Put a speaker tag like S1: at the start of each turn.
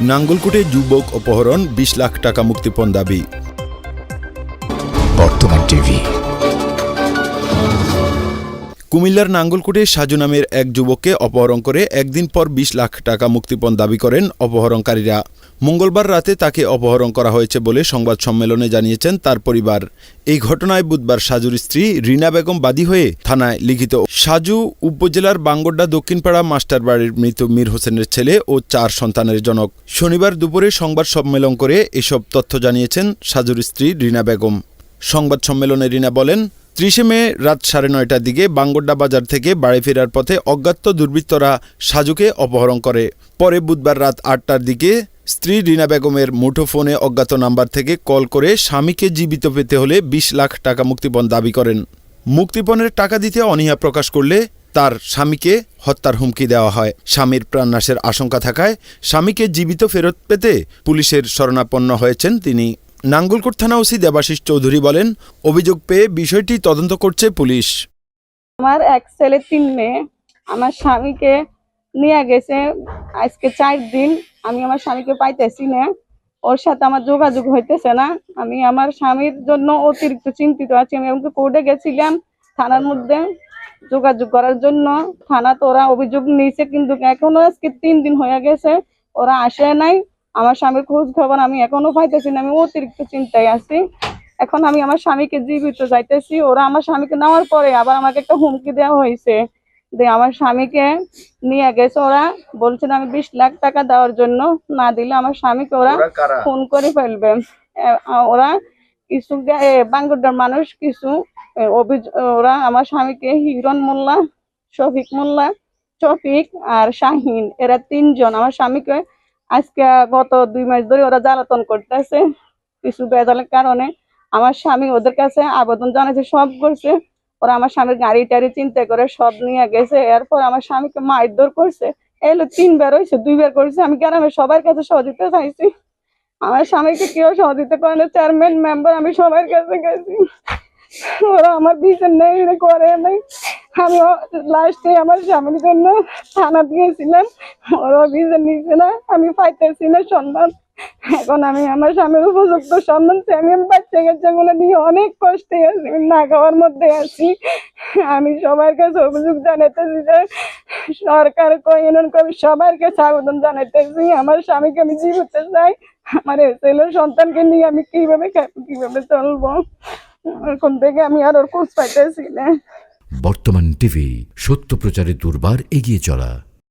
S1: নাঙ্গলকোটে যুবক অপহরণ বিশ লাখ টাকা মুক্তিপণ দাবি।
S2: বর্তমান টিভি।
S1: কুমিল্লার নাঙ্গলকুটে সাজু নামের এক যুবককে অপহরণ করে একদিন পর বিশ লাখ টাকা মুক্তিপণ দাবি করেন অপহরণকারীরা। মঙ্গলবার রাতে তাকে অপহরণ করা হয়েছে বলে সংবাদ সম্মেলনে জানিয়েছেন তার পরিবার। এই ঘটনায় বুধবার সাজুর স্ত্রী রিনা বেগম বাদী হয়ে থানায় লিখিত, সাজু উপজেলার বাঙ্গড্ডা দক্ষিণপাড়া মাস্টার বাড়ির মৃত মীর হোসেনের ছেলে ও চার সন্তানের জনক। শনিবার দুপুরে সংবাদ সম্মেলন করে এসব তথ্য জানিয়েছেন সাজুর স্ত্রী রিনা বেগম। সংবাদ সম্মেলনে রিনা বলেন ত্রিশে মে রাত সাড়ে নয়টার দিকে বাঙ্গড্ডা বাজার থেকে বাড়ি ফেরার পথে অজ্ঞাত দুর্বৃত্তরা সাজুকে অপহরণ করে। পরে বুধবার রাত আটটার দিকে স্ত্রী রিনা বেগমের মুঠোফোনে অজ্ঞাত নাম্বার থেকে কল করে স্বামীকে জীবিত পেতে হলে বিশ লাখ টাকা মুক্তিপণ দাবি করেন। মুক্তিপণের টাকা দিতে অনীহা প্রকাশ করলে তার স্বামীকে হত্যার হুমকি দেওয়া হয়। স্বামীর প্রাণনাশের আশঙ্কা থাকায় স্বামীকে জীবিত ফেরত পেতে পুলিশের শরণাপন্ন হয়েছেন তিনি। নাঙ্গলকোট থানা ওসি দেবাশিস চৌধুরী বলেন, অভিযোগ পেয়ে বিষয়টি তদন্ত করছে পুলিশ।
S3: আমার এক ছেলে, তিন মেয়ে, আমার স্বামীকে নিয়ে গেছে। আজকে চার দিন আমি আমার স্বামীকে পাইতেছি না। ওর সাথে আমার যোগাযোগ হইতেছে না। আমি আমার স্বামীর জন্য অতিরিক্ত চিন্তিত আছি। আমি এমনকি কোর্টে গেছিলাম থানার মধ্যে যোগাযোগ করার জন্য। থানা তো ওরা অভিযোগ নিয়েছে, কিন্তু এখনও আজকে তিন দিন হয়ে গেছে। ওরা আসে নাই। আমার স্বামীর খোঁজ খবর আমি এখনও পাইতেছি না আমি অতিরিক্ত চিন্তায় আছি। এখন আমি আমার স্বামীকে জীবিত যাইতেছি ওরা আমার স্বামীকে নেওয়ার পরে আবার আমাকে একটা হুমকি দেওয়া হয়েছে যে আমার স্বামীকে নিয়ে গেছে ওরা বলছে আমি বিশ লাখ টাকা দেওয়ার জন্য না দিলে আমার স্বামীকে ওরা ফোন করে? ফেলবে। ওরা কিছু গে- মানুষ কিছু ওরা আমার স্বামীকে হিরণ মোল্লা শফিক মোল্লা শফিক আর শাহিন এরা তিনজন। আমার স্বামীকে আজকে গত দুই মাস ধরে ওরা জ্বালাতন করতেছে, কিছু বেজালের কারণে। আমার স্বামী ওদের কাছে আবেদন জানাইছে, সব করছে। ওরা আমার স্বামীর গাড়ি টাড়ি চিন্তা করে সব নিয়ে গেছে। এরপর আমার স্বামীকে মারধর করছে। এলো তিনবার হয়েছে দুইবার করছে। আমি গ্রামের সবার কাছে সহযোগিতা চাইছি। আমার স্বামীকে কেউ সহযোগিতা করে না চেয়ারম্যান মেম্বার আমি সবার কাছে গেছি। ওরা আমার বিচার নেই করে নাই। আমি লাস্টে আমার স্বামীর জন্য থানা দিয়েছিলাম। ওরা বিচার নিচ্ছে না, আমি পাইতেছি না সম্মান এখন আমি আমার স্বামীর উপযুক্ত সন্ধান আমি বাচ্চা কাচ্চাগুলো নিয়ে অনেক কষ্টে আছি না খাওয়ার মধ্যে আছি। আমি সবার কাছে অভিযোগ জানাইতেছি যে, সরকার কইন কবি সবার কাছে আবেদন জানাইতেছি। আমার স্বামীকে আমি জীবিত চাই, আমার ছেলে সন্তানকে নিয়ে আমি কীভাবে কীভাবে চলবো? এখন থেকে আমি আর ওর খোঁজ পাইতেছি না।
S2: বর্তমান টিভি সত্য প্রচারে দুর্বার এগিয়ে চলা।